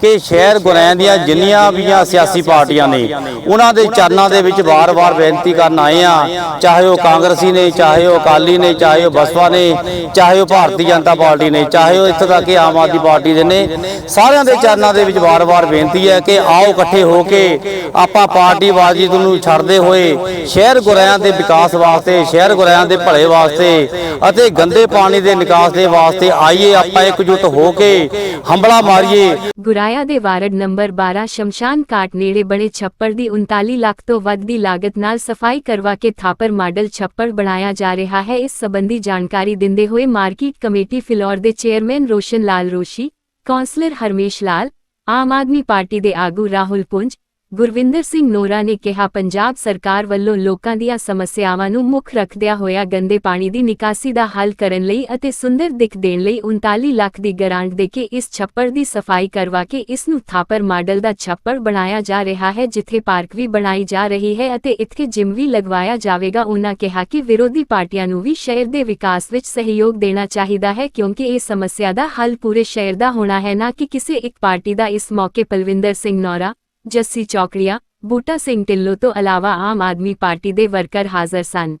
ਕਿ ਸ਼ਹਿਰ ਗੁਰੈਂ ਦੀਆਂ ਜਿੰਨੀਆਂ ਵੀ ਆ ਸਿਆਸੀ ਪਾਰਟੀਆਂ ਨੇ ਉਹਨਾਂ ਦੇ ਚਰਨਾਂ ਦੇ ਵਿੱਚ ਵਾਰ-ਵਾਰ ਬੇਨਤੀ ਕਰਨ ਆਏ ਆ ਚਾਹੇ ਉਹ ਕਾਂਗਰਸੀ ਨੇ ਚਾਹੇ ਉਹ ਅਕਾਲੀ ਨੇ ਚਾਹੇ ਉਹ ਬਸਪਾ ਨੇ ਚਾਹੇ ਉਹ ਭਾਰਤੀ ਜਨਤਾ ਪਾਰਟੀ ਨੇ ਚਾਹੇ ਉਹ ਇੱਥੇ ਤੱਕ ਕਿ ਆਮ ਆਦਮੀ ਪਾਰਟੀ ਦੇ ਨੇ ਸਾਰਿਆਂ ਦੇ ਚਰਨਾਂ ਦੇ ਵਿੱਚ ਵਾਰ-ਵਾਰ ਬੇਨਤੀ ਹੈ ਕਿ ਆਓ ਇਕੱਠੇ ਹੋ ਕੇ ਆਪਾਂ ਪਾਰਟੀਬਾਜ਼ੀ ਨੂੰ ਛੱਡਦੇ ਹੋਏ ਸ਼ਹਿਰ ਗੁਰੈਆਂ ਦੇ ਵਿਕਾਸ ਵਾਸਤੇ ਸ਼ਹਿਰ ਗੁਰੈਆਂ ਦੇ ਭਲੇ ਵਾਸਤੇ ਅਤੇ ਗੰਦੇ ਪਾਣੀ ਦੇ ਨਿਕਾਸ ਦੇ ਵਾਸਤੇ ਆਈਏ ਆਪਾਂ ਇਕਜੁੱਟ ਹੋ ਕੇ ਹੰਬਲਾ ਮਾਰੀਏ ਗੁਰਾਇਆ ਦੇ ਵਾਰਡ ਨੰਬਰ 12 ਸ਼ਮਸ਼ਾਨ ਘਾਟ ਨੇੜੇ ਬਣੇ ਛੱਪੜ ਦੀ 39 ਲੱਖ ਤੋਂ ਵੱਧ ਦੀ ਲਾਗਤ ਨਾਲ ਸਫ਼ਾਈ ਕਰਵਾ ਕੇ ਥਾਪਰ ਮਾਡਲ ਛੱਪੜ ਬਣਾਇਆ ਜਾ ਰਿਹਾ ਹੈ। ਇਸ ਸੰਬੰਧੀ ਜਾਣਕਾਰੀ ਦਿੰਦੇ ਹੋਏ ਮਾਰਕੀਟ ਕਮੇਟੀ ਫਿਲੌਰ ਦੇ ਚੇਅਰਮੈਨ ਰੋਸ਼ਨ ਲਾਲ ਰੋਸ਼ੀ, ਕੌਂਸਲਰ ਹਰਮੇਸ਼ ਲਾਲ, ਆਮ ਆਦਮੀ ਪਾਰਟੀ ਦੇ ਆਗੂ ਰਾਹੁਲ ਪੁੰਜ ਗੁਰਵਿੰਦਰ ਸਿੰਘ ਨੋਰਾ ਨੇ ਕਿਹਾ, ਪੰਜਾਬ ਸਰਕਾਰ ਵੱਲੋਂ ਲੋਕਾਂ ਦੀਆਂ ਸਮੱਸਿਆਵਾਂ ਨੂੰ ਮੁੱਖ ਰੱਖਦਿਆਂ ਹੋਇਆ ਗੰਦੇ ਪਾਣੀ ਦੀ ਨਿਕਾਸੀ ਦਾ ਹੱਲ ਕਰਨ ਲਈ ਅਤੇ ਸੁੰਦਰ ਦਿੱਖ ਦੇਣ ਲਈ 39 ਲੱਖ ਦੀ ਗ੍ਰਾਂਟ ਦੇ ਕੇ ਇਸ ਛੱਪੜ ਦੀ ਸਫ਼ਾਈ ਕਰਵਾ ਕੇ ਇਸ ਨੂੰ ਥਾਪਰ ਮਾਡਲ ਦਾ ਛੱਪੜ ਬਣਾਇਆ ਜਾ ਰਿਹਾ ਹੈ, ਜਿੱਥੇ ਪਾਰਕ ਵੀ ਬਣਾਈ ਜਾ ਰਹੀ ਹੈ ਅਤੇ ਇੱਥੇ ਜਿਮ ਵੀ ਲਗਵਾਇਆ ਜਾਵੇਗਾ। ਉਹਨਾਂ ਕਿਹਾ ਕਿ ਵਿਰੋਧੀ ਪਾਰਟੀਆਂ ਨੂੰ ਵੀ ਸ਼ਹਿਰ ਦੇ ਵਿਕਾਸ ਵਿੱਚ ਸਹਿਯੋਗ ਦੇਣਾ ਚਾਹੀਦਾ ਹੈ, ਕਿਉਂਕਿ ਇਹ ਸਮੱਸਿਆ ਦਾ ਹੱਲ ਪੂਰੇ ਸ਼ਹਿਰ ਦਾ ਹੋਣਾ ਹੈ, ਨਾ ਕਿ ਕਿਸੇ ਇੱਕ ਪਾਰਟੀ ਦਾ। ਇਸ ਮੌਕੇ ਪਲਵਿੰਦਰ ਸਿੰਘ ਨੌਰਾ ਜੱਸੀ ਚੌਕੜੀਆ ਬੂਟਾ ਸਿੰਘ ਢਿੱਲੋਂ ਤੋਂ ਇਲਾਵਾ ਆਮ ਆਦਮੀ ਪਾਰਟੀ ਦੇ ਵਰਕਰ ਹਾਜ਼ਰ ਸਨ।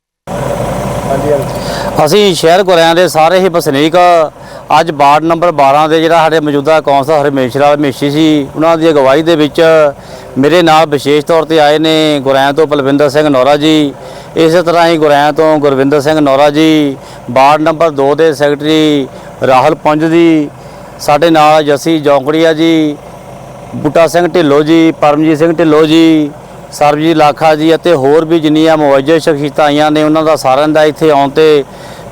ਅਸੀਂ ਸ਼ਹਿਰ ਗੁਰਿਆਂ ਦੇ ਸਾਰੇ ਹੀ ਵਸਨੀਕ ਅੱਜ ਵਾਰਡ ਨੰਬਰ 12 ਦੇ ਜਿਹੜਾ ਸਾਡੇ ਮੌਜੂਦਾ ਕੌਂਸਲਰ ਹਰਮੇਸ਼ਰਾ ਮੇਸ਼ੀ ਸੀ ਉਹਨਾਂ ਦੀ ਅਗਵਾਈ ਦੇ ਵਿੱਚ ਮੇਰੇ ਨਾਲ ਵਿਸ਼ੇਸ਼ ਤੌਰ ਤੇ ਆਏ ਨੇ ਗੁਰਿਆਂ ਤੋਂ ਬਲਵਿੰਦਰ ਸਿੰਘ ਨੌਰਾ ਜੀ। ਇਸੇ ਤਰ੍ਹਾਂ ਹੀ ਗੁਰਿਆਂ ਤੋਂ ਗੁਰਵਿੰਦਰ ਸਿੰਘ ਨੌਰਾ ਜੀ ਵਾਰਡ ਨੰਬਰ 2 ਦੇ ਸੈਕਟਰੀ ਰਾਹੁਲ ਪੁੰਜ ਜੀ ਸਾਡੇ ਨਾਲ ਜੱਸੀ ਜੌਂਕੜੀਆ ਜੀ ਬੂਟਾ ਸਿੰਘ ਢਿੱਲੋਂ ਜੀ, ਪਰਮਜੀਤ ਸਿੰਘ ਢਿੱਲੋਂ ਜੀ, ਸਰਬਜੀਤ ਲਾਖਾ ਜੀ ਅਤੇ ਹੋਰ ਵੀ ਜਿੰਨੀਆਂ ਮੁਆਵਜ਼ੇ ਸ਼ਖਸੀਅਤਾਂ ਆਈਆਂ ਨੇ, ਉਹਨਾਂ ਦਾ ਸਾਰਿਆਂ ਦਾ ਇੱਥੇ ਆਉਣ ਤੇ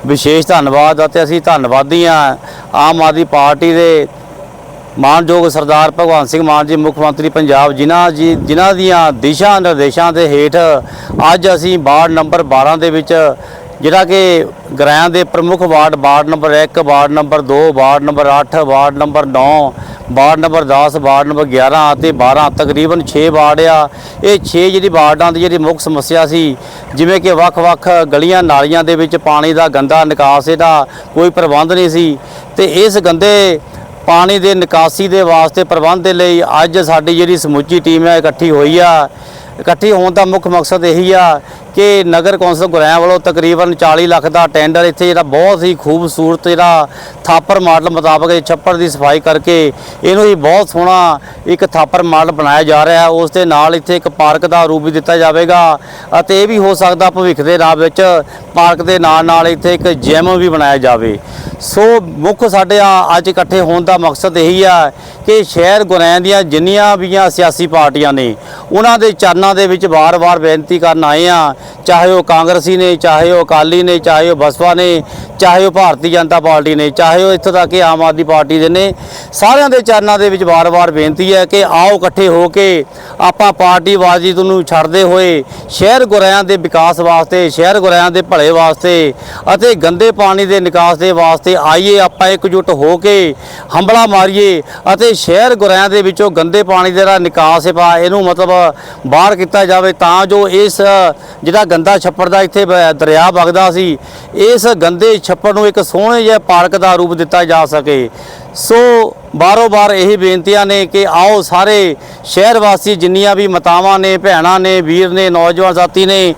ਵਿਸ਼ੇਸ਼ ਧੰਨਵਾਦ ਅਤੇ ਅਸੀਂ ਧੰਨਵਾਦੀ ਹਾਂ ਆਮ ਆਦਮੀ ਪਾਰਟੀ ਦੇ ਮਾਨਯੋਗ ਸਰਦਾਰ ਭਗਵੰਤ ਸਿੰਘ ਮਾਨ ਜੀ, ਮੁੱਖ ਮੰਤਰੀ ਪੰਜਾਬ, ਜਿਨ੍ਹਾਂ ਜੀ, ਜਿਨ੍ਹਾਂ ਦੀਆਂ ਦਿਸ਼ਾ ਨਿਰਦੇਸ਼ਾਂ ਦੇ ਹੇਠ ਅੱਜ ਅਸੀਂ ਵਾਰਡ ਨੰਬਰ 12 ਦੇ ਵਿੱਚ ਜਿਹੜਾ ਕਿ ਗ੍ਰਾਂ ਦੇ ਪ੍ਰਮੁੱਖ ward ward number 1 ward number 2 ward number 8 ward number 9 ward number 10 ward number 11 ਅਤੇ 12 ਤਕਰੀਬਨ 6 ਵਾਰਡ ਆ। ਇਹ 6 ਜਿਹੜੀ ਵਾਰਡਾਂ ਦੀ ਜਿਹੜੀ ਮੁੱਖ ਸਮੱਸਿਆ ਸੀ, ਜਿਵੇਂ ਕਿ ਵੱਖ-ਵੱਖ ਗਲੀਆਂ ਨਾਲੀਆਂ ਦੇ ਵਿੱਚ ਪਾਣੀ ਦਾ ਗੰਦਾ ਨਿਕਾਸ, ਇਹਦਾ ਕੋਈ ਪ੍ਰਬੰਧ ਨਹੀਂ ਸੀ। ਤੇ ਇਸ ਗੰਦੇ ਪਾਣੀ ਦੇ ਨਿਕਾਸੀ ਦੇ ਵਾਸਤੇ ਪ੍ਰਬੰਧ ਦੇ ਲਈ ਅੱਜ ਸਾਡੀ ਜਿਹੜੀ ਸਮੁੱਚੀ ਟੀਮ ਹੈ, ਇਕੱਠੀ ਹੋਈ ਆ। ਇਕੱਠੀ ਹੋਣ ਦਾ ਮੁੱਖ ਮਕਸਦ ਇਹੀ ਆ ਕਿ ਨਗਰ ਕੌਂਸਲ ਗੁਰੈਆਂ ਵੱਲੋਂ ਤਕਰੀਬਨ 40 ਲੱਖ ਦਾ ਟੈਂਡਰ ਇੱਥੇ ਜਿਹੜਾ ਬਹੁਤ ਹੀ ਖੂਬਸੂਰਤ ਜਿਹੜਾ ਥਾਪਰ ਮਾਡਲ ਮੁਤਾਬਕ ਇਹ ਛੱਪੜ ਦੀ ਸਫ਼ਾਈ ਕਰਕੇ ਇਹਨੂੰ ਹੀ ਬਹੁਤ ਸੋਹਣਾ ਇੱਕ ਥਾਪਰ ਮਾਡਲ ਬਣਾਇਆ ਜਾ ਰਿਹਾ ਹੈ। ਉਸ ਦੇ ਨਾਲ ਇੱਥੇ ਇੱਕ ਪਾਰਕ ਦਾ ਰੂਪ ਵੀ ਦਿੱਤਾ ਜਾਵੇਗਾ ਅਤੇ ਇਹ ਵੀ ਹੋ ਸਕਦਾ ਭਵਿੱਖ ਦੇ ਰਾਹ ਵਿੱਚ ਪਾਰਕ ਦੇ ਨਾਲ ਨਾਲ ਇੱਥੇ ਇੱਕ ਜਿਮ ਵੀ ਬਣਾਇਆ ਜਾਵੇ। ਸੋ ਮੁੱਖ ਸਾਡੇ ਆ ਅੱਜ ਇਕੱਠੇ ਹੋਣ ਦਾ ਮਕਸਦ ਇਹੀ ਆ ਕਿ ਸ਼ਹਿਰ ਗੁਰੈਂ ਦੀਆਂ ਜਿੰਨੀਆਂ ਵੀ ਸਿਆਸੀ ਪਾਰਟੀਆਂ ਨੇ, ਉਹਨਾਂ ਦੇ ਚਰਨਾਂ ਦੇ ਵਿੱਚ ਵਾਰ-ਵਾਰ ਬੇਨਤੀ ਕਰਨ ਆਏ ਆ ਚਾਹੇ ਉਹ ਕਾਂਗਰਸੀ ਨੇ, ਚਾਹੇ ਉਹ ਅਕਾਲੀ ਨੇ, ਚਾਹੇ ਉਹ ਬਸਪਾ ਨੇ, ਚਾਹੇ ਉਹ ਭਾਰਤੀ ਜਨਤਾ ਪਾਰਟੀ ਨੇ, ਚਾਹੇ ਉਹ ਇੱਥੋਂ ਤੱਕ ਕਿ ਆਮ ਆਦਮੀ ਪਾਰਟੀ ਦੇ ਨੇ, ਸਾਰਿਆਂ ਦੇ ਚਰਨਾਂ ਦੇ ਵਿੱਚ ਵਾਰ-ਵਾਰ ਬੇਨਤੀ ਹੈ ਕਿ ਆਓ ਇਕੱਠੇ ਹੋ ਕੇ ਆਪਾਂ ਪਾਰਟੀਬਾਜ਼ੀ ਨੂੰ ਛੱਡਦੇ ਹੋਏ ਸ਼ਹਿਰ ਗੁਰਿਆਂ ਦੇ ਵਿਕਾਸ ਵਾਸਤੇ, ਸ਼ਹਿਰ ਗੁਰਿਆਂ ਦੇ ਭਲੇ ਵਾਸਤੇ ਅਤੇ ਗੰਦੇ ਪਾਣੀ ਦੇ ਨਿਕਾਸ ਦੇ ਵਾਸਤੇ ਆਈਏ, ਆਪਾਂ ਇਕਜੁੱਟ ਹੋ ਕੇ ਹੰਬਲਾ ਮਾਰੀਏ ਅਤੇ ਸ਼ਹਿਰ ਗੁਰਿਆਂ ਦੇ ਵਿੱਚੋਂ ਗੰਦੇ ਪਾਣੀ ਦਾ ਜਿਹੜਾ ਨਿਕਾਸ ਹੈ, ਇਹਨੂੰ ਮਤਲਬ ਬਾਹਰ ਕੀਤਾ ਜਾਵੇ ਤਾਂ ਜੋ ਇਸ ਜਿਹੜਾ ਗੰਦਾ ਛੱਪੜ ਦਾ ਇੱਥੇ ਦਰਿਆ ਵਗਦਾ ਸੀ। ਇਸ ਗੰਦੇ ਛੱਪੜ ਨੂੰ ਇੱਕ ਸੋਹਣੇ ਜਿਹੇ ਪਾਰਕ ਦਾ ਰੂਪ ਦਿੱਤਾ ਜਾ ਸਕੇ। ਸੋ ਬਾਰੋ ਬਾਰ ਇਹੀ ਬੇਨਤੀਆਂ ਨੇ ਕਿ ਆਓ ਸਾਰੇ ਸ਼ਹਿਰ ਵਾਸੀ, ਜਿੰਨੀਆਂ ਵੀ ਮਾਤਾਵਾਂ ਨੇ, ਭੈਣਾਂ ਨੇ, ਵੀਰ ਨੇ, ਨੌਜਵਾਨ ਸਾਥੀ ਨੇ,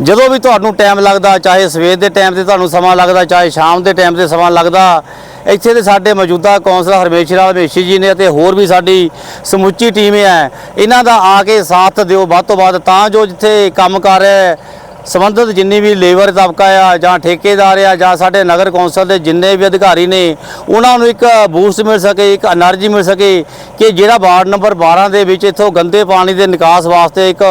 ਜਦੋਂ ਵੀ ਤੁਹਾਨੂੰ ਟਾਈਮ ਲੱਗਦਾ, ਚਾਹੇ ਸਵੇਰ ਦੇ ਟਾਈਮ ਤੇ ਤੁਹਾਨੂੰ ਸਮਾਂ ਲੱਗਦਾ, ਚਾਹੇ ਸ਼ਾਮ ਦੇ ਟਾਈਮ ਤੇ ਸਮਾਂ ਲੱਗਦਾ ਇੱਥੇ ਦੇ ਸਾਡੇ ਮੌਜੂਦਾ ਕੌਂਸਲਰ ਹਰਮੇਸ਼ ਰਾਲ ਮੇਸ਼ੀ ਜੀ ਨੇ ਅਤੇ ਹੋਰ ਵੀ ਸਾਡੀ ਸਮੁੱਚੀ ਟੀਮ ਹੈ। ਇਹਨਾਂ ਦਾ ਆ ਕੇ ਸਾਥ ਦਿਓ ਵੱਧ ਤੋਂ ਵੱਧ, ਤਾਂ ਜੋ ਜਿੱਥੇ ਕੰਮ ਕਰ ਰਿਹਾ ਸੰਬੰਧਿਤ ਜਿੰਨੀ ਵੀ ਲੇਬਰ ਤਬਕਾ ਆ ਜਾਂ ਠੇਕੇਦਾਰ ਆ ਜਾਂ ਸਾਡੇ ਨਗਰ ਕੌਂਸਲ ਦੇ ਜਿੰਨੇ ਵੀ ਅਧਿਕਾਰੀ ਨੇ, ਉਹਨਾਂ ਨੂੰ ਇੱਕ ਬੂਸਟ ਮਿਲ ਸਕੇ, ਇੱਕ એનર્ਜੀ ਮਿਲ ਸਕੇ ਕਿ ਜਿਹੜਾ ਵਾਰਡ ਨੰਬਰ 12 ਦੇ ਵਿੱਚ ਇੱਥੋਂ ਗੰਦੇ ਪਾਣੀ ਦੇ ਨਿਕਾਸ ਵਾਸਤੇ ਇੱਕ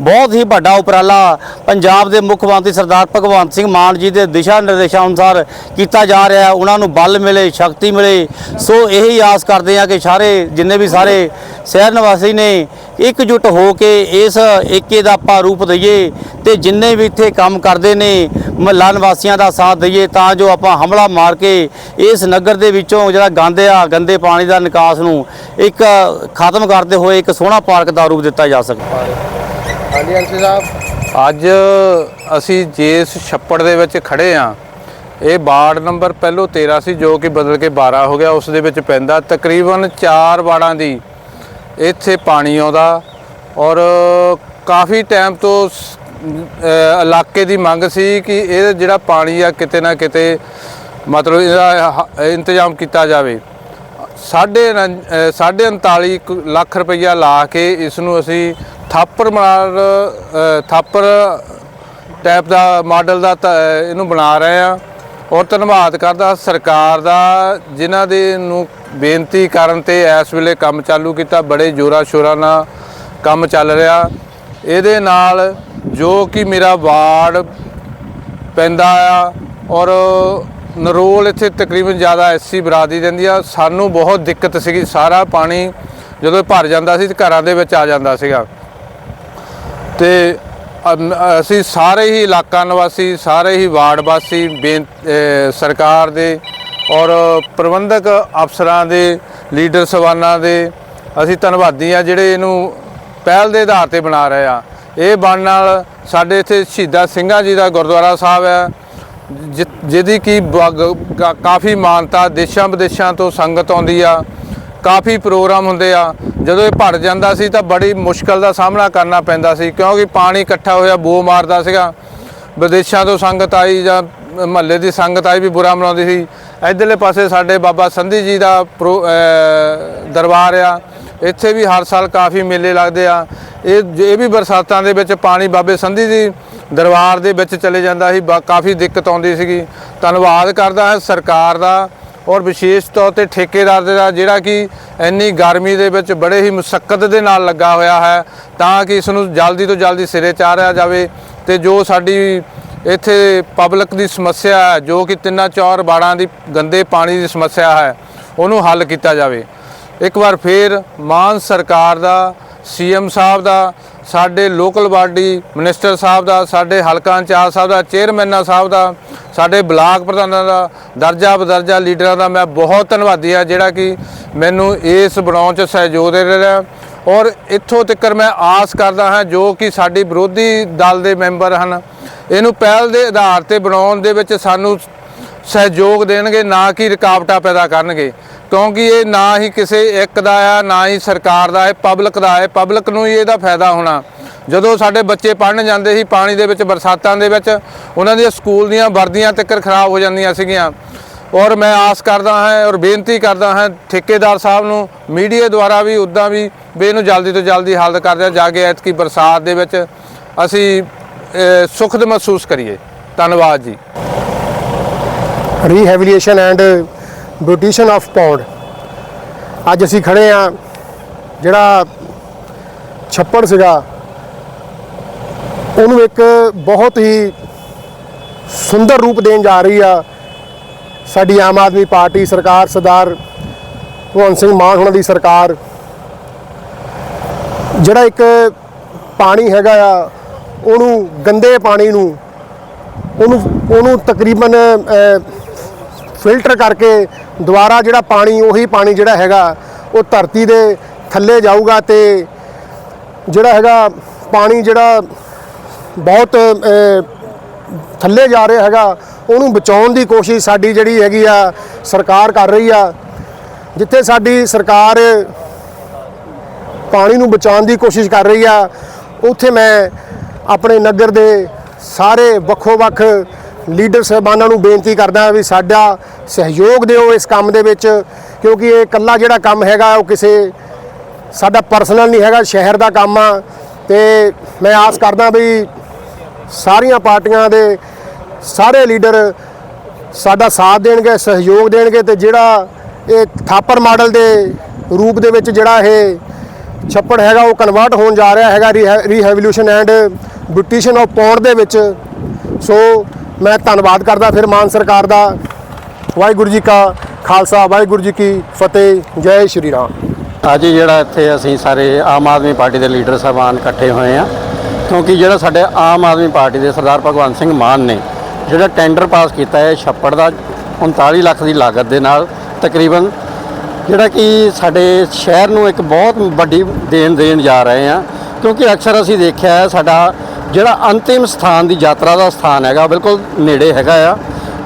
ਬਹੁਤ ਹੀ ਵੱਡਾ ਉਪਰਾਲਾ ਪੰਜਾਬ ਦੇ ਮੁੱਖ ਮੰਤਰੀ ਸਰਦਾਰ ਭਗਵੰਤ ਸਿੰਘ ਮਾਨ ਜੀ ਦੇ ਦਿਸ਼ਾ ਨਿਰਦੇਸ਼ਾਂ ਅਨੁਸਾਰ ਕੀਤਾ ਜਾ ਰਿਹਾ ਉਹਨਾਂ ਨੂੰ ਬਲ ਮਿਲੇ, ਸ਼ਕਤੀ ਮਿਲੇ। ਸੋ ਇਹੀ ਆਸ ਕਰਦੇ ਆ ਕਿ ਸਾਰੇ, ਜਿੰਨੇ ਵੀ ਸਾਰੇ ਸ਼ਹਿਰ ਨਿਵਾਸੀ ਨੇ ਇੱਕ ਇਕਜੁੱਟ ਹੋ ਕੇ ਇਸ ਏਕੇ ਦਾ ਆਪਾਂ ਰੂਪ ਦਈਏ ਤੇ ਜਿੰਨੇ ਵੀ ਇੱਥੇ ਕੰਮ ਕਰਦੇ ਨੇ ਮਹੱਲਾ ਨਿਵਾਸੀਆਂ ਦਾ ਸਾਥ ਦਈਏ ਤਾਂ ਜੋ ਆਪਾਂ ਹਮਲਾ ਮਾਰ ਕੇ ਇਸ ਨਗਰ ਦੇ ਵਿੱਚੋਂ ਜਿਹੜਾ ਗੰਦ ਆ ਗੰਦੇ ਪਾਣੀ ਦਾ ਨਿਕਾਸ ਨੂੰ ਇੱਕ ਖਤਮ ਕਰਦੇ ਹੋਏ ਇੱਕ ਸੋਹਣਾ ਪਾਰਕ ਦਾ ਰੂਪ ਦਿੱਤਾ ਜਾ ਸਕੇ। ਹਾਂਜੀ ਐਮਸੀ ਸਾਹਿਬ। ਅੱਜ ਅਸੀਂ ਜਿਸ ਛੱਪੜ ਦੇ ਵਿੱਚ ਖੜੇ ਆ ਇਹ ਵਾਰਡ ਨੰਬਰ ਪਹਿਲੋਂ 13 ਸੀ ਜੋ ਕਿ ਬਦਲ ਕੇ 12 ਹੋ ਗਿਆ ਉਸ ਦੇ ਵਿੱਚ ਪੈਂਦਾ। ਤਕਰੀਬਨ 4 ਵਾਰਡਾਂ ਦੀ ਇੱਥੇ ਪਾਣੀ ਆਉਂਦਾ ਔਰ ਕਾਫੀ ਟਾਈਮ ਤੋਂ ਇਲਾਕੇ ਦੀ ਮੰਗ ਸੀ ਕਿ ਇਹ ਜਿਹੜਾ ਪਾਣੀ ਆ ਕਿਤੇ ਨਾ ਕਿਤੇ ਮਤਲਬ ਇਹਦਾ ਹ- ਇੰਤਜ਼ਾਮ ਕੀਤਾ ਜਾਵੇ। ਸਾਢੇ ਉਨ- ਸਾਢੇ 39 ਕੁ ਲੱਖ ਰੁਪਈਆ ਲਾ ਕੇ ਇਸ ਨੂੰ ਅਸੀਂ ਥਾਪਰ ਮਾਰ ਥਾਪਰ ਟਾਈਪ ਦਾ ਮਾਡਲ ਦਾ ਤ- ਇਹਨੂੰ ਬਣਾ ਰਹੇ ਆ ਔਰ ਧੰਨਵਾਦ ਕਰਦਾ ਸਰਕਾਰ ਦਾ, ਜਿਨ੍ਹਾਂ ਦੇ ਨੂੰ ਬੇਨਤੀ ਕਰਨ ਤੇ ਇਸ ਵੇਲੇ ਕੰਮ ਚਾਲੂ ਕੀਤਾ, ਬੜੇ ਜੋਰਾ ਸ਼ੋਰਾਂ ਨਾਲ ਕੰਮ ਚੱਲ ਰਿਹਾ। ਇਹਦੇ ਨਾਲ ਜੋ ਕਿ ਮੇਰਾ ਵਾਰਡ ਪੈਂਦਾ ਆ ਔਰ ਨਰੋਲ ਇੱਥੇ ਤਕਰੀਬਨ ਜ਼ਿਆਦਾ ਐਸਸੀ ਬਰਾਦਰੀ ਰਹਿੰਦੀ ਆ। ਸਾਨੂੰ ਬਹੁਤ ਦਿੱਕਤ ਸੀਗੀ। ਸਾਰਾ ਪਾਣੀ ਜਦੋਂ ਭਰ ਜਾਂਦਾ ਸੀ ਘਰਾਂ ਦੇ ਵਿੱਚ ਆ ਜਾਂਦਾ ਸੀਗਾ। ਤੇ ਅਸੀਂ ਸਾਰੇ ਹੀ ਇਲਾਕਾ ਨਿਵਾਸੀ, ਸਾਰੇ ਹੀ ਵਾਰਡ ਵਾਸੀ ਬੇਨ ਸਰਕਾਰ ਦੇ ਔਰ ਪ੍ਰਬੰਧਕ ਅਫਸਰਾਂ ਦੇ, ਲੀਡਰ ਸਵਾਨਾਂ ਦੇ ਅਸੀਂ ਧੰਨਵਾਦੀ ਆ ਜਿਹੜੇ ਇਹਨੂੰ ਪਹਿਲ ਦੇ ਆਧਾਰ ਤੇ ਬਣਾ ਰਹੇ ਆ। ਇਹ ਬਣ ਨਾਲ ਸਾਡੇ ਇੱਥੇ ਸ਼ਹੀਦਾਂ ਸਿੰਘਾਂ ਜੀ ਦਾ ਗੁਰਦੁਆਰਾ ਸਾਹਿਬ ਹੈ, ਜਿ- ਜਿਹਦੀ ਕੀ ਕਾਫੀ ਮਾਨਤਾ ਦੇਸ਼ਾਂ ਵਿਦੇਸ਼ਾਂ ਤੋਂ ਸੰਗਤ ਆਉਂਦੀ ਆ, ਕਾਫੀ ਪ੍ਰੋਗਰਾਮ ਹੁੰਦੇ ਆ, ਜਦੋਂ ਇਹ ਭੜ ਜਾਂਦਾ ਸੀ ਤਾਂ ਬੜੀ ਮੁਸ਼ਕਲ ਦਾ ਸਾਹਮਣਾ ਕਰਨਾ ਪੈਂਦਾ ਸੀ, ਕਿਉਂਕਿ ਪਾਣੀ ਇਕੱਠਾ ਹੋਇਆ, ਬੋ ਮਾਰਦਾ ਸੀਗਾ, ਵਿਦੇਸ਼ਾਂ ਤੋਂ ਸੰਗਤ ਆਈ ਜਾਂ ਮਹੱਲੇ ਦੀ ਸੰਗਤ ਆਈ ਵੀ ਬੁਰਾ ਮਨਾਉਂਦੀ ਸੀ, ਇਧਰਲੇ ਪਾਸੇ ਸਾਡੇ ਬਾਬਾ ਸੰਧੀ ਜੀ ਦਾ ਪ੍ਰੋ- ਦਰਬਾਰ ਆ ਇੱਥੇ ਵੀ ਹਰ ਸਾਲ ਕਾਫੀ ਮੇਲੇ ਲੱਗਦੇ ਆ। ਇਹ ਇਹ ਵੀ ਬਰਸਾਤਾਂ ਦੇ ਵਿੱਚ ਪਾਣੀ ਬਾਬੇ ਸੰਧੀ ਦੀ ਦਰਬਾਰ ਦੇ ਵਿੱਚ ਚਲੇ ਜਾਂਦਾ ਸੀ, ਬਾ- ਕਾਫੀ ਦਿੱਕਤ ਆਉਂਦੀ ਸੀਗੀ। ਧੰਨਵਾਦ ਕਰਦਾ ਹਾਂ ਸਰਕਾਰ ਦਾ ਔਰ ਵਿਸ਼ੇਸ਼ ਤੌਰ ਤੇ ਠੇਕੇਦਾਰ ਦਾ ਜਿਹੜਾ ਕਿ ਇੰਨੀ ਗਰਮੀ ਦੇ ਵਿੱਚ ਬੜੇ ਹੀ ਮੁਸ਼ਕਲ ਦੇ ਨਾਲ ਲੱਗਾ ਹੋਇਆ ਹੈ, ਤਾਂ ਕਿ ਇਸ ਨੂੰ ਜਲਦੀ ਤੋਂ ਜਲਦੀ ਸਿਰੇ ਚਾੜਿਆ ਜਾਵੇ। ਤੇ ਜੋ ਸਾਡੀ ਇੱਥੇ ਪਬਲਿਕ ਦੀ ਸਮੱਸਿਆ ਹੈ, ਜੋ ਕਿ ਤਿੰਨਾਂ ਚਾਰ ਬਾੜਾਂ ਦੀ ਗੰਦੇ ਪਾਣੀ ਦੀ ਸਮੱਸਿਆ ਹੈ, ਉਹਨੂੰ ਹੱਲ ਕੀਤਾ ਜਾਵੇ। ਇੱਕ ਵਾਰ ਫੇਰ ਮਾਨ ਸਰਕਾਰ ਦਾ, ਸੀਐਮ ਸਾਹਿਬ ਦਾ, ਸਾਡੇ ਲੋਕਲ ਬਾਡੀ ਮਿਨਿਸਟਰ ਸਾਹਿਬ ਦਾ, ਸਾਡੇ ਹਲਕਾ ਇੰਚਾਰਜ ਸਾਹਿਬ ਦਾ, ਚੇਅਰਮੈਨਾਂ ਸਾਹਿਬ ਦਾ, ਸਾਡੇ ਬਲਾਕ ਪ੍ਰਧਾਨਾਂ ਦਾ, ਦਰਜਾ ਬਦਰਜਾ ਲੀਡਰਾਂ ਦਾ ਮੈਂ ਬਹੁਤ ਧੰਨਵਾਦੀ ਆ ਜਿਹੜਾ ਕਿ ਮੈਨੂੰ ਇਸ ਬਣਾਉਣ 'ਚ ਸਹਿਯੋਗ ਦੇ ਰਿਹਾ। ਔਰ ਇੱਥੋਂ ਤੱਕ ਮੈਂ ਆਸ ਕਰਦਾ ਹਾਂ, ਜੋ ਕਿ ਸਾਡੀ ਵਿਰੋਧੀ ਦਲ ਦੇ ਮੈਂਬਰ ਹਨ, ਇਹਨੂੰ ਪਹਿਲ ਦੇ ਆਧਾਰ ਤੇ ਬਣਾਉਣ ਦੇ ਵਿੱਚ ਸਾਨੂੰ ਸਹਿਯੋਗ ਦੇਣਗੇ, ਨਾ ਕਿ ਰੁਕਾਵਟਾਂ ਪੈਦਾ ਕਰਨਗੇ। ਕਿਉਂਕਿ ਇਹ ਨਾ ਹੀ ਕਿਸੇ ਇੱਕ ਦਾ ਆ, ਨਾ ਹੀ ਸਰਕਾਰ ਦਾ ਹੈ ਪਬਲਿਕ ਦਾ ਹੈ ਪਬਲਿਕ ਨੂੰ ਹੀ ਇਹਦਾ ਫਾਇਦਾ ਹੋਣਾ। ਜਦੋਂ ਸਾਡੇ ਬੱਚੇ ਪੜਨ ਜਾਂਦੇ ਸੀ ਪਾਣੀ ਦੇ ਵਿੱਚ, ਬਰਸਾਤਾਂ ਦੇ ਵਿੱਚ, ਉਹਨਾਂ ਦੀਆਂ ਸਕੂਲ ਦੀਆਂ ਵਰਦੀਆਂ ਤੱਕ ਖਰਾਬ ਹੋ ਜਾਂਦੀਆਂ ਸੀਗੀਆਂ। ਔਰ ਮੈਂ ਆਸ ਕਰਦਾ ਹਾਂ ਔਰ ਬੇਨਤੀ ਕਰਦਾ ਹਾਂ ਠੇਕੇਦਾਰ ਸਾਹਿਬ ਨੂੰ, ਮੀਡੀਆ ਦੁਆਰਾ ਵੀ, ਉਦਾਂ ਵੀ ਵੀ ਇਹਨੂੰ ਜਲਦੀ ਤੋਂ ਜਲਦੀ ਹੱਲ ਕਰ ਦਿਆ ਜਾ ਕੇ ਐਤਕੀ ਬਰਸਾਤ ਦੇ ਵਿੱਚ ਅਸੀਂ ਸੁਖਦ ਮਹਿਸੂਸ ਕਰੀਏ। ਧੰਨਵਾਦ ਜੀ। Rehabilitation and beautician of pond ਅੱਜ ਅਸੀਂ ਖੜੇ ਆ ਜਿਹੜਾ ਛੱਪੜ ਸੀਗਾ, ਉਹਨੂੰ ਇੱਕ ਬਹੁਤ ਹੀ ਸੁੰਦਰ ਰੂਪ ਦੇਣ ਜਾ ਰਹੀ ਆ ਸਾਡੀ ਆਮ ਆਦਮੀ ਪਾਰਟੀ ਸਰਕਾਰ, ਸਰਦਾਰ ਭਗਵੰਤ ਸਿੰਘ ਮਾਨ ਉਹਨਾਂ ਦੀ ਸਰਕਾਰ। ਜਿਹੜਾ ਇੱਕ ਪਾਣੀ ਹੈਗਾ ਆ, ਉਹਨੂੰ ਗੰਦੇ ਪਾਣੀ ਨੂੰ, ਉਹਨੂੰ ਉਹਨੂੰ ਤਕਰੀਬਨ ਫਿਲਟਰ ਕਰਕੇ ਦੁਬਾਰਾ ਜਿਹੜਾ ਪਾਣੀ, ਉਹੀ ਪਾਣੀ ਜਿਹੜਾ ਹੈਗਾ, ਉਹ ਧਰਤੀ ਦੇ ਥੱਲੇ ਜਾਊਗਾ ਤੇ ਜਿਹੜਾ ਹੈਗਾ ਪਾਣੀ ਜਿਹੜਾ ਬਹੁਤ ਥੱਲੇ ਜਾ ਰਿਹਾ ਹੈਗਾ, ਉਹਨੂੰ ਬਚਾਉਣ ਦੀ ਕੋਸ਼ਿਸ਼ ਸਾਡੀ ਜਿਹੜੀ ਹੈਗੀ ਆ, ਸਰਕਾਰ ਕਰ ਰਹੀ ਆ, ਜਿੱਥੇ ਸਾਡੀ ਸਰਕਾਰ ਪਾਣੀ ਨੂੰ ਬਚਾਉਣ ਦੀ ਕੋਸ਼ਿਸ਼ ਕਰ ਰਹੀ ਆ, ਉੱਥੇ ਮੈਂ ਆਪਣੇ ਨਗਰ ਦੇ ਸਾਰੇ ਵੱਖੋ ਵੱਖ ਲੀਡਰ ਸਾਹਿਬਾਨਾਂ ਨੂੰ ਬੇਨਤੀ ਕਰਦਾ ਵੀ ਸਾਡਾ ਸਹਿਯੋਗ ਦਿਓ ਇਸ ਕੰਮ ਦੇ ਵਿੱਚ, ਕਿਉਂਕਿ ਇਹ ਇਕੱਲਾ ਜਿਹੜਾ ਕੰਮ ਹੈਗਾ ਉਹ ਕਿਸੇ, ਸਾਡਾ ਪਰਸਨਲ ਨਹੀਂ ਹੈਗਾ, ਸ਼ਹਿਰ ਦਾ ਕੰਮ ਆ। ਤੇ ਮੈਂ ਆਸ ਕਰਦਾ ਵੀ ਸਾਰੀਆਂ ਪਾਰਟੀਆਂ ਦੇ ਸਾਰੇ ਲੀਡਰ ਸਾਡਾ ਸਾਥ ਦੇਣਗੇ, ਸਹਿਯੋਗ ਦੇਣਗੇ ਤੇ ਜਿਹੜਾ ਇਹ ਥਾਪਰ ਮਾਡਲ ਦੇ ਰੂਪ ਦੇ ਵਿੱਚ ਜਿਹੜਾ ਇਹ ਛੱਪੜ ਹੈਗਾ ਉਹ ਕਨਵਰਟ ਹੋਣ ਜਾ ਰਿਹਾ ਹੈਗਾ ਰੀਹੈਵੋਲੂਸ਼ਨ ਐਂਡ ਬਿਊਟੀਸ਼ਨ ਆਫ ਪੌਂਡ ਦੇ ਵਿੱਚ। ਸੋ ਮੈਂ ਧੰਨਵਾਦ ਕਰਦਾ ਫਿਰ ਮਾਨ ਸਰਕਾਰ ਦਾ। ਵਾਹਿਗੁਰੂ ਜੀ ਕਾ ਖਾਲਸਾ, ਵਾਹਿਗੁਰੂ ਜੀ ਕੀ ਫਤਿਹ, ਜੈ ਸ਼੍ਰੀ ਰਾਮ। ਅੱਜ ਜਿਹੜਾ ਇੱਥੇ ਅਸੀਂ ਸਾਰੇ ਆਮ ਆਦਮੀ ਪਾਰਟੀ ਦੇ ਲੀਡਰ ਸਾਹਿਬਾਨ ਇਕੱਠੇ ਹੋਏ ਆ ਕਿਉਂਕਿ ਜਿਹੜਾ ਸਾਡੇ ਆਮ ਆਦਮੀ ਪਾਰਟੀ ਦੇ ਸਰਦਾਰ ਭਗਵੰਤ ਸਿੰਘ ਮਾਨ ਨੇ ਜਿਹੜਾ ਟੈਂਡਰ ਪਾਸ ਕੀਤਾ ਹੈ ਛੱਪੜ ਦਾ 39 ਲੱਖ ਦੀ ਲਾਗਤ ਦੇ ਨਾਲ, ਤਕਰੀਬਨ ਜਿਹੜਾ ਕਿ ਸਾਡੇ ਸ਼ਹਿਰ ਨੂੰ ਇੱਕ ਬਹੁਤ ਵੱਡੀ ਦੇਣ ਦੇਣ ਜਾ ਰਹੇ ਆ ਕਿਉਂਕਿ ਅਕਸਰ ਅਸੀਂ ਦੇਖਿਆ ਹੈ ਸਾਡਾ ਜਿਹੜਾ ਅੰਤਿਮ ਸਥਾਨ ਦੀ ਯਾਤਰਾ ਦਾ ਸਥਾਨ ਹੈਗਾ, ਬਿਲਕੁਲ ਨੇੜੇ ਹੈਗਾ ਆ।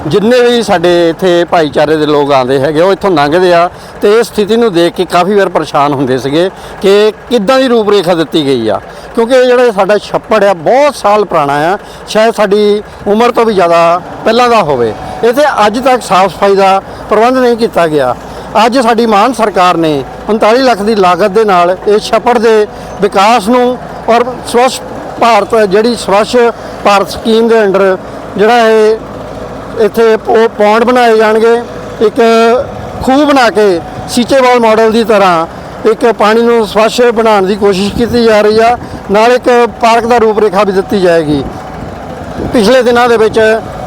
ਜਿੰਨੇ ਵੀ ਸਾਡੇ ਇੱਥੇ ਭਾਈਚਾਰੇ ਦੇ ਲੋਕ ਆਉਂਦੇ ਹੈਗੇ, ਉਹ ਇੱਥੋਂ ਲੰਘਦੇ ਆ ਤੇ ਇਸ ਸਥਿਤੀ ਨੂੰ ਦੇਖ ਕੇ ਕਾਫੀ ਵਾਰ ਪਰੇਸ਼ਾਨ ਹੁੰਦੇ ਸੀਗੇ ਕਿ ਕਿੱਦਾਂ ਦੀ ਰੂਪਰੇਖਾ ਦਿੱਤੀ ਗਈ ਆ। ਕਿਉਂਕਿ ਇਹ ਜਿਹੜਾ ਸਾਡਾ ਛੱਪੜ ਆ, ਬਹੁਤ ਸਾਲ ਪੁਰਾਣਾ ਆ, ਸ਼ਾਇਦ ਸਾਡੀ ਉਮਰ ਤੋਂ ਵੀ ਜ਼ਿਆਦਾ ਪਹਿਲਾਂ ਦਾ ਹੋਵੇ। ਇੱਥੇ ਅੱਜ ਤੱਕ ਸਾਫ਼ ਸਫ਼ਾਈ ਦਾ ਪ੍ਰਬੰਧ ਨਹੀਂ ਕੀਤਾ ਗਿਆ। ਅੱਜ ਸਾਡੀ ਮਾਨ ਸਰਕਾਰ ਨੇ 39 ਲੱਖ ਦੀ ਲਾਗਤ ਦੇ ਨਾਲ ਇਹ ਛੱਪੜ ਦੇ ਵਿਕਾਸ ਨੂੰ ਔਰ ਸਵੱਛ ਭਾਰਤ ਜਿਹੜੀ ਸਵੱਛ ਭਾਰਤ ਸਕੀਮ ਦੇ ਅੰਡਰ ਜਿਹੜਾ ਇਹ ਇੱਥੇ ਉਹ ਪੌਂਡ ਬਣਾਏ ਜਾਣਗੇ, ਇੱਕ ਖੂਹ ਬਣਾ ਕੇ ਸੀਚੇਵਾਲ ਮਾਡਲ ਦੀ ਤਰ੍ਹਾਂ ਇੱਕ ਪਾਣੀ ਨੂੰ ਸਵੱਛ ਬਣਾਉਣ ਦੀ ਕੋਸ਼ਿਸ਼ ਕੀਤੀ ਜਾ ਰਹੀ ਆ, ਨਾਲ ਇੱਕ ਪਾਰਕ ਦਾ ਰੂਪਰੇਖਾ ਵੀ ਦਿੱਤੀ ਜਾਏਗੀ। ਪਿਛਲੇ ਦਿਨਾਂ ਦੇ ਵਿੱਚ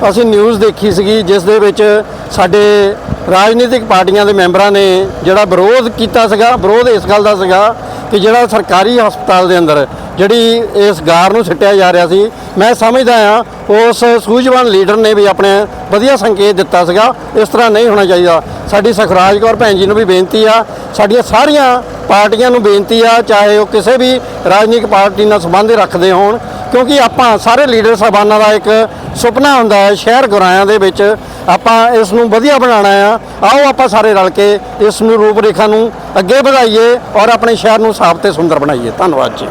ਅਸੀਂ ਨਿਊਜ਼ ਦੇਖੀ ਸੀਗੀ, ਜਿਸ ਦੇ ਵਿੱਚ ਸਾਡੇ ਰਾਜਨੀਤਿਕ ਪਾਰਟੀਆਂ ਦੇ ਮੈਂਬਰਾਂ ਨੇ ਜਿਹੜਾ ਵਿਰੋਧ ਕੀਤਾ ਸੀਗਾ, ਵਿਰੋਧ ਇਸ ਗੱਲ ਦਾ ਸੀਗਾ ਕਿ ਜਿਹੜਾ ਸਰਕਾਰੀ ਹਸਪਤਾਲ ਦੇ ਅੰਦਰ ਜਿਹੜੀ ਇਸ ਗਾਰ ਨੂੰ ਸਿੱਟਿਆ ਜਾ ਰਿਹਾ ਸੀ, ਮੈਂ ਸਮਝਦਾ ਆ ਉਸ ਸੂਝਵਾਨ ਲੀਡਰ ਨੇ ਵੀ ਆਪਣੇ ਵਧੀਆ ਸੰਕੇਤ ਦਿੱਤਾ ਸੀਗਾ, ਇਸ ਤਰ੍ਹਾਂ ਨਹੀਂ ਹੋਣਾ ਚਾਹੀਦਾ। ਸਾਡੀ ਸਖਰਾਜ ਕੌਰ ਭੈਣ ਜੀ ਨੂੰ ਵੀ ਬੇਨਤੀ ਆ, ਸਾਡੀਆਂ ਸਾਰੀਆਂ ਪਾਰਟੀਆਂ ਨੂੰ ਬੇਨਤੀ ਆ, ਚਾਹੇ ਉਹ ਕਿਸੇ ਵੀ ਰਾਜਨੀਤਿਕ ਪਾਰਟੀ ਨਾਲ ਸੰਬੰਧ ਰੱਖਦੇ ਹੋਣ, ਕਿਉਂਕਿ ਆਪਾਂ ਸਾਰੇ ਲੀਡਰ ਸਾਹਿਬਾਨਾਂ ਦਾ ਇੱਕ ਸੁਪਨਾ ਹੁੰਦਾ ਹੈ, ਸ਼ਹਿਰ ਗੁਰਾਇਆਂ ਦੇ ਵਿੱਚ ਆਪਾਂ ਇਸ ਨੂੰ ਵਧੀਆ ਬਣਾਉਣਾ ਆ। ਆਓ ਆਪਾਂ ਸਾਰੇ ਰਲ ਕੇ ਇਸ ਨੂੰ ਰੂਪਰੇਖਾ ਨੂੰ ਅੱਗੇ ਵਧਾਈਏ ਔਰ ਆਪਣੇ ਸ਼ਹਿਰ ਨੂੰ ਸਾਫ਼ ਤੇ ਸੁੰਦਰ ਬਣਾਈਏ। ਧੰਨਵਾਦ ਜੀ।